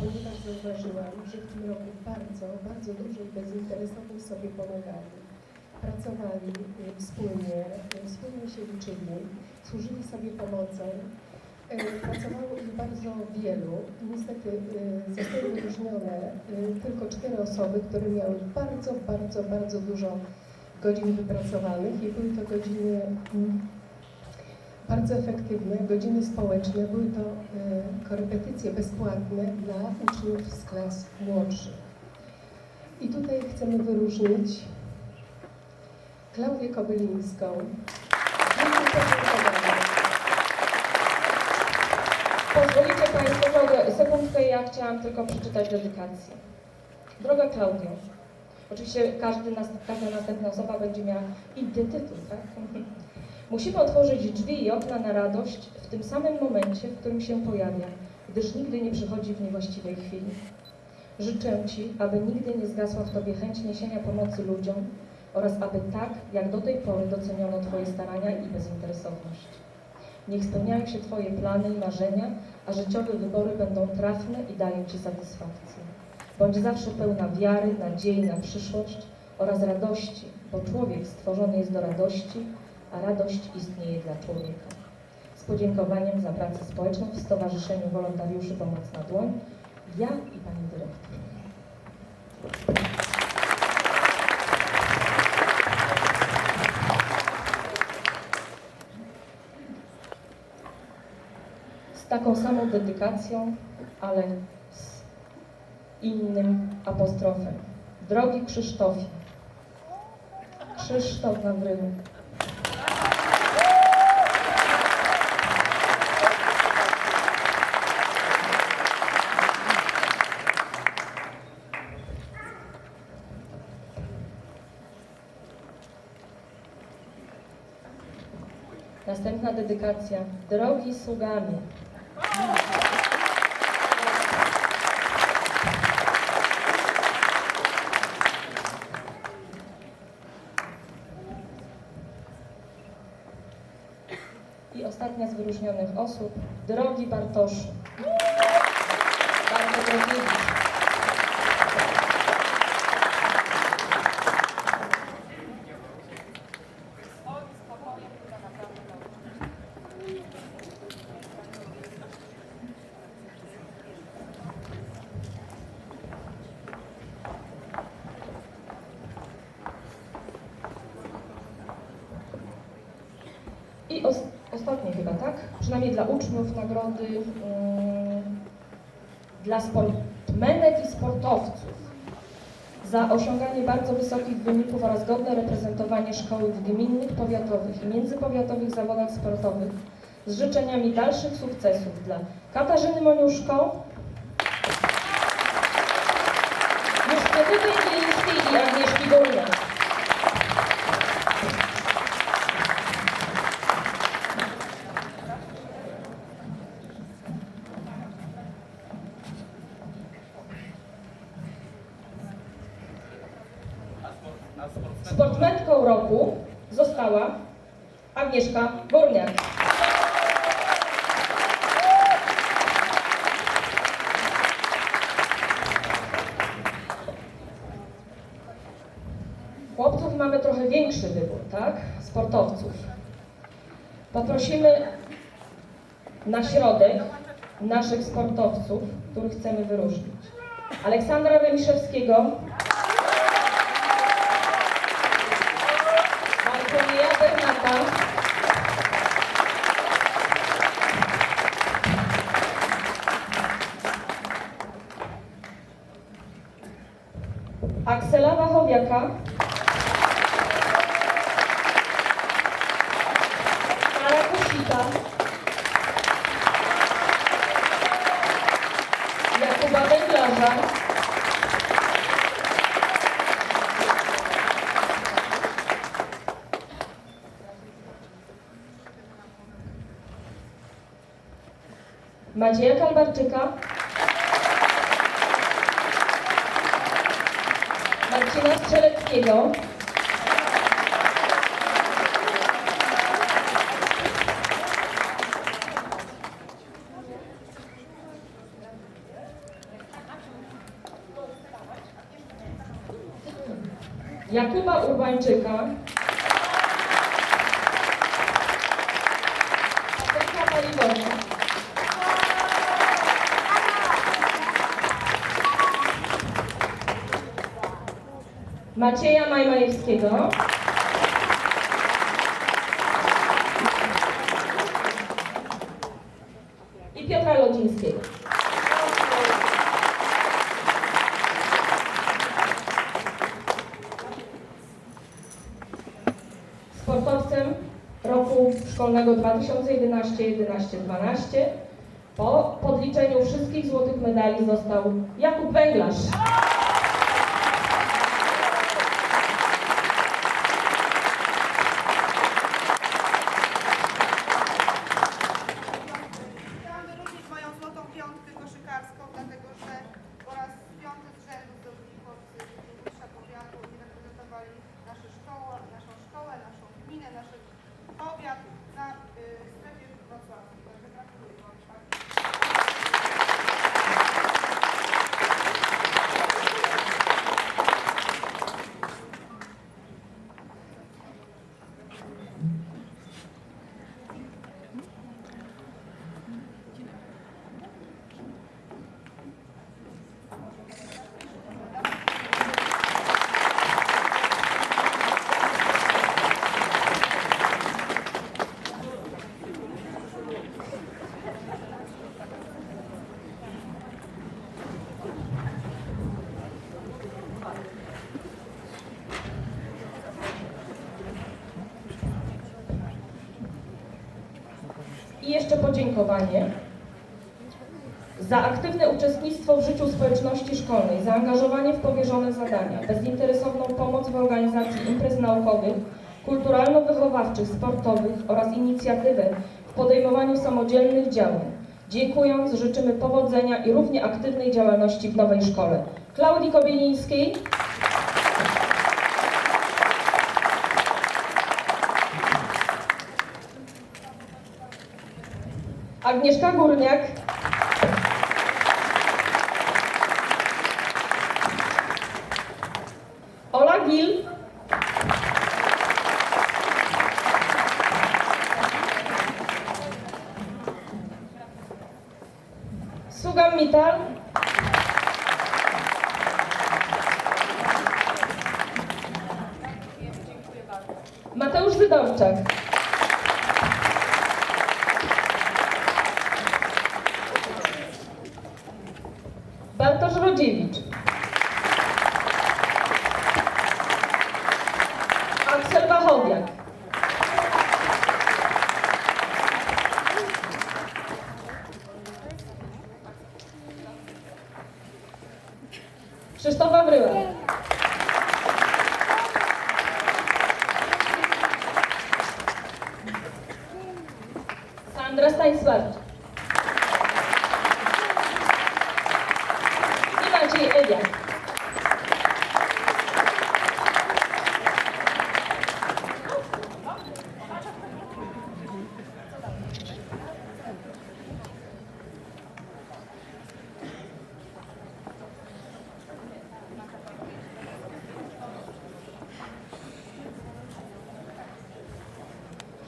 ponieważ zauważyłam, że w tym roku bardzo, bardzo dużo i bezinteresownie sobie pomagali. Pracowali y, wspólnie, y, wspólnie się liczyli, służyli sobie pomocą. Y, Pracowało ich bardzo wielu i niestety zostały wyróżnione tylko cztery osoby, które miały bardzo, bardzo, bardzo dużo godzin wypracowanych i były to godziny mm, bardzo efektywne, godziny społeczne, były to e, korepetycje bezpłatne dla uczniów z klas młodszych. I tutaj chcemy wyróżnić Klaudię Kobylińską. Pozwolicie Państwo, mogę sekundkę, ja chciałam tylko przeczytać dedykację. Droga Klaudio, oczywiście każdy, każda następna osoba będzie miała inny tytuł, tak? Musimy otworzyć drzwi i okna na radość w tym samym momencie, w którym się pojawia, gdyż nigdy nie przychodzi w niewłaściwej chwili. Życzę Ci, aby nigdy nie zgasła w Tobie chęć niesienia pomocy ludziom oraz aby tak, jak do tej pory doceniono Twoje starania i bezinteresowność. Niech spełniają się Twoje plany i marzenia, a życiowe wybory będą trafne i dają Ci satysfakcję. Bądź zawsze pełna wiary, nadziei na przyszłość oraz radości, bo człowiek stworzony jest do radości, a radość istnieje dla człowieka. Z podziękowaniem za pracę społeczną w Stowarzyszeniu Wolontariuszy Pomoc na Dłoń, ja i Pani Dyrektor. z taką samą dedykacją, ale z innym apostrofem. Drogi Krzysztofie, Krzysztof Nawryły, Następna dedykacja. Drogi sługami, I ostatnia z wyróżnionych osób, drogi Bartoszu. Bardzo Drogiewicz. I os ostatnie chyba, tak? Przynajmniej dla uczniów nagrody mm, dla sportmenek i sportowców za osiąganie bardzo wysokich wyników oraz godne reprezentowanie szkoły w gminnych, powiatowych i międzypowiatowych zawodach sportowych z życzeniami dalszych sukcesów dla Katarzyny Moniuszko, Justyny Węgielskiej i Agnieszki Górniak. Sportmentką roku została Agnieszka Górniak. Chłopców mamy trochę większy wybór, tak? Sportowców. Poprosimy na środek naszych sportowców, których chcemy wyróżnić. Aleksandra Remiszewskiego, Wachowiaka, Kara Kosita, Jakuba Węglarza, Macieja Kalbarczyka, Marcina Strzeleckiego. Jakuba Urbańczyka. Macieja Majmajewskiego, i Piotra Lodzińskiego. Sportowcem roku szkolnego 2011-11-12 po podliczeniu wszystkich złotych medali został Jakub Węglarz. Jeszcze podziękowanie za aktywne uczestnictwo w życiu społeczności szkolnej, zaangażowanie w powierzone zadania, bezinteresowną pomoc w organizacji imprez naukowych, kulturalno-wychowawczych, sportowych oraz inicjatywę w podejmowaniu samodzielnych działań. Dziękując, życzymy powodzenia i równie aktywnej działalności w nowej szkole. Klaudii Kobielińskiej, Agnieszka Górniak, Ola Gil, Sugam Mital, Mateusz Wydorczak. Está em suas.